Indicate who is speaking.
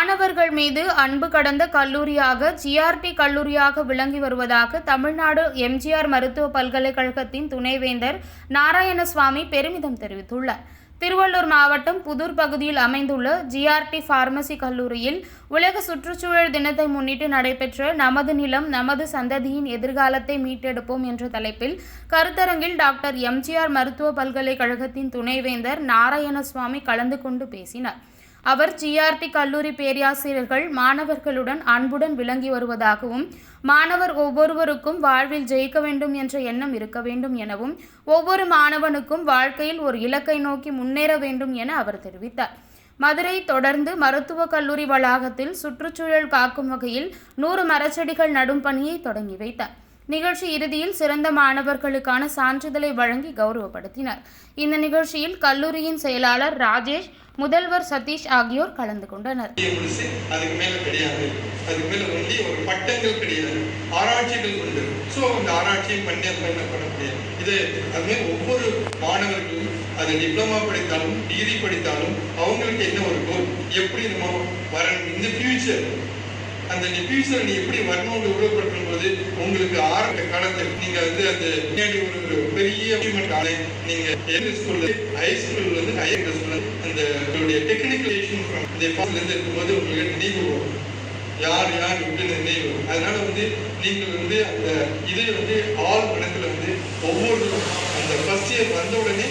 Speaker 1: மாணவர்கள் மீது அன்பு கடந்த கல்லூரியாக ஜிஆர்டி கல்லூரியாக விளங்கி வருவதாக தமிழ்நாடு எம்ஜிஆர் மருத்துவ பல்கலைக்கழகத்தின் துணைவேந்தர் நாராயணசுவாமி பெருமிதம் தெரிவித்துள்ளார். திருவள்ளூர் மாவட்டம் புதூர் பகுதியில் அமைந்துள்ள ஜிஆர்டி பார்மசி கல்லூரியில் உலக சுற்றுச்சூழல் தினத்தை முன்னிட்டு நடைபெற்ற நமது நிலம் நமது சந்ததியின் எதிர்காலத்தை மீட்டெடுப்போம் என்ற தலைப்பில் கருத்தரங்கில் டாக்டர் எம்ஜிஆர் மருத்துவ பல்கலைக்கழகத்தின் துணைவேந்தர் நாராயணசுவாமி கலந்து கொண்டு பேசினார். அவர் ஜிஆர்டி கல்லூரி பேராசிரியர்கள் மாணவர்களுடன் அன்புடன் விளங்கி வருவதாகவும் மாணவர் ஒவ்வொருவருக்கும் வாழ்வில் ஜெயிக்க வேண்டும் என்ற எண்ணம் இருக்க வேண்டும் எனவும் ஒவ்வொரு மாணவனுக்கும் வாழ்க்கையில் ஒரு இலக்கை நோக்கி முன்னேற வேண்டும் என அவர் தெரிவித்தார். மதுரை தொடர்ந்து மருத்துவக் கல்லூரி வளாகத்தில் சுற்றுச்சூழல் காக்கும் வகையில் நூறு மரச்செடிகள் நடும் பணியை தொடங்கி வைத்தார். நிகழ்ச்சி இறுதியில் சிறந்த மாணவர்களுக்கான சான்றிதழை வழங்கி கௌரவப்படுத்தினர். இந்த நிகழ்ச்சியில் கல்லூரியின் செயலாளர் ராஜேஷ் முதல்வர் சதீஷ் ஆகியோர் கலந்து கொண்டனர்.
Speaker 2: அதுக்கு மேல கிடையாது. அதுக்கு மேல ஒன்லி ஒரு பட்டங்கள் கிடையாது. ஆராய்ச்சிகள் உண்டு. ஸோ அந்த ஆராய்ச்சியை பண்ணி பண்ண பண்ண முடியாது. இது அதுவே ஒவ்வொரு மாணவர்களும் அது டிப்ளமா படித்தாலும் டிகிரி படித்தாலும் அவங்களுக்கு என்ன ஒரு கோல் எப்படி நம்ம வரணும்? இந்த ஃபியூச்சர் அந்த ஃபியூச்சர் நீ எப்படி வரணும்னு உருவப்படுத்தும் போது உங்களுக்கு ஆரம்ப காலத்தில் நீங்க வந்து அந்த பின்னாடி ஒரு பெரிய அச்சீவ்மெண்ட் ஆலை நீங்க எந்த ஸ்கூல்ல ஹை ஸ்கூல்ல இருந்து ஹையர் ஸ்கூல்ல அந்த உங்களுடைய டெக்னிக்கலேஷன் இந்த பாஸ்ல இருக்கும்போது உங்களுக்கு நினைவு வரும்? யார் யார் விட்டு நினைவு அதனால வந்து நீங்கள் வந்து அந்த இதை வந்து ஆள் மனத்துல வந்து ஒவ்வொரு அந்த ஃபர்ஸ்ட் இயர் வந்த உடனே